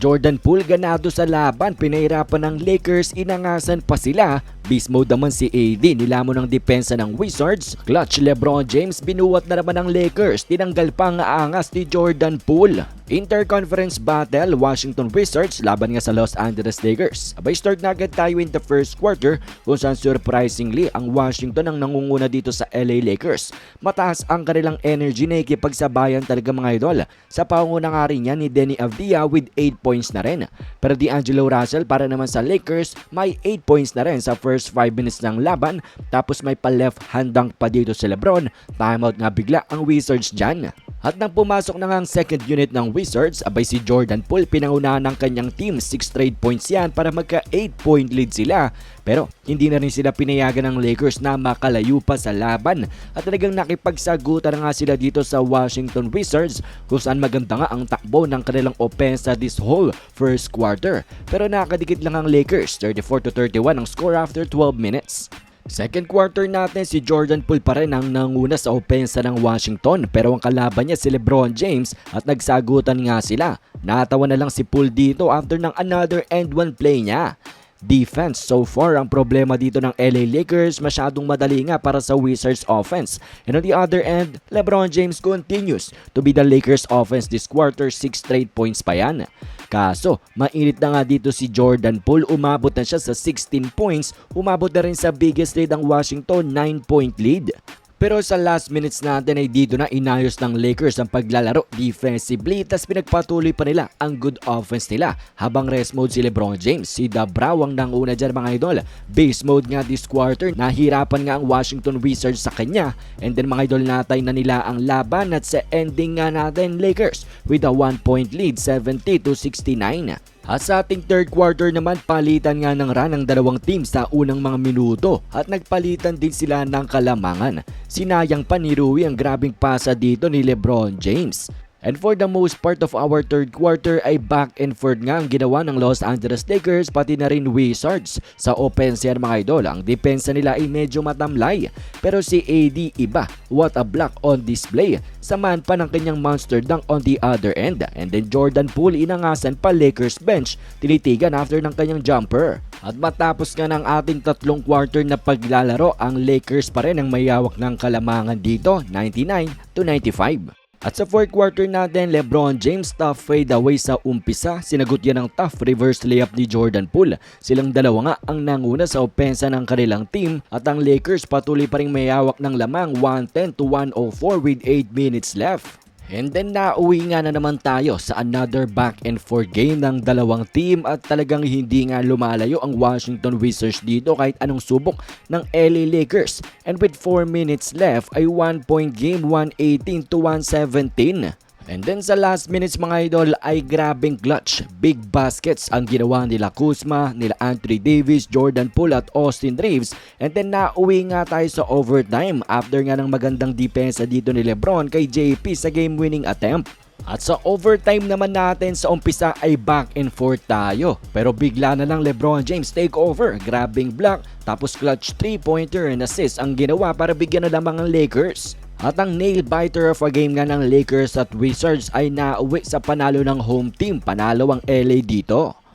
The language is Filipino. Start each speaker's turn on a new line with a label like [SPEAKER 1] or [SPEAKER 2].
[SPEAKER 1] Jordan Poole ganado sa laban, pinahirapan ng Lakers, inangasan pa sila. Mode naman si AD, nilamon ng depensa ng Wizards. Clutch LeBron James, binuwat na naman ng Lakers, tinanggal pa ang aangas ni Jordan Poole. Interconference Battle, Washington Wizards laban nga sa Los Angeles Lakers. Abay start na agad tayo in the first quarter kung saan surprisingly ang Washington ang nangunguna dito sa LA Lakers. Mataas ang kanilang energy na ikipagsabayan talaga mga idol. Sa panguna nga rin yan ni Denny Avdia with 8 points na rin. Pero D'Angelo Russell para naman sa Lakers may 8 points na rin sa first 5 minutes ng laban. Tapos may pa-left hand dunk pa dito si Lebron. Timeout nga bigla ang Wizards dyan. At nang pumasok na nga ang second unit ng Wizards, abay si Jordan Poole pinangunahan ng kanyang team 6 straight points yan para magka 8 point lead sila. Pero hindi na rin sila pinayagan ng Lakers na makalayo pa sa laban at talagang nakipagsagutan na nga sila dito sa Washington Wizards kung saan maganda nga ang takbo ng kanilang opensa this whole first quarter. Pero nakadikit lang ang Lakers, 34 to 31 ang score after 12 minutes. Second quarter natin si Jordan Poole pa rin ang nanguna sa opensa ng Washington pero ang kalaban niya si Lebron James at nagsagutan nga sila. Natawa na lang si Poole dito after ng another end one play niya. Defense so far ang problema dito ng LA Lakers masyadong madali nga para sa Wizards offense. And on the other end, LeBron James continues to be the Lakers offense this quarter 6 straight points pa yan. Kaso, mainit na nga dito si Jordan Poole, umabot na siya sa 16 points, umabot na rin sa biggest lead ang Washington 9 point lead. Pero sa last minutes natin ay dito na inayos ng Lakers ang paglalaro defensively tas pinagpatuloy pa nila ang good offense nila habang rest mode si Lebron James. Si Dabraw ang nanguna dyan mga idol. Base mode nga this quarter, nahirapan nga ang Washington Wizards sa kanya and then mga idol natay na nila ang laban at sa ending nga natin Lakers with a 1 point lead 70 to 69. At sa ating third quarter naman, palitan nga ng run ng dalawang team sa unang mga minuto at nagpalitan din sila ng kalamangan. Sinayang pa ni Rui ang grabing pasa dito ni Lebron James. And for the most part of our third quarter ay back and forth nga ang ginawa ng Los Angeles Lakers pati na rin Wizards. Sa offense yan mga idol, ang depensa nila ay medyo matamlay. Pero si AD iba, what a block on display. Samahan pa ng kanyang monster dunk on the other end. And then Jordan Poole inangasan pa Lakers bench, tinitigan after ng kanyang jumper. At matapos nga ng ating tatlong quarter na paglalaro, ang Lakers pa rin ang mayawak ng kalamangan dito, 99 to 95. At sa fourth quarter natin, Lebron James tough fade away sa umpisa. Sinagot yan ng tough reverse layup ni Jordan Poole. Silang dalawa nga ang nanguna sa opensa ng kanilang team at ang Lakers patuloy pa rin mayawak ng lamang 110 to 104 with 8 minutes left. And then nauwi nga na naman tayo sa another back and forth game ng dalawang team at talagang hindi nga lumalayo ang Washington Wizards dito kahit anong subok ng LA Lakers. And with 4 minutes left ay 1 point game 118 to 117. And then sa last minutes mga idol ay grabing clutch. Big baskets ang ginawa nila Kuzma, nila Anthony Davis, Jordan Poole at Austin Reeves. And then nauwi nga tayo sa overtime after nga ng magandang depensa dito ni Lebron kay JP sa game winning attempt. At sa overtime naman natin sa umpisa ay back and forth tayo. Pero bigla na lang Lebron James take over, grabbing block, tapos clutch 3-pointer and assist ang ginawa para bigyan na lamang ang Lakers. At ang nail biter of a game nga ng Lakers at Wizards ay nauwi sa panalo ng home team. Panalo ang LA dito.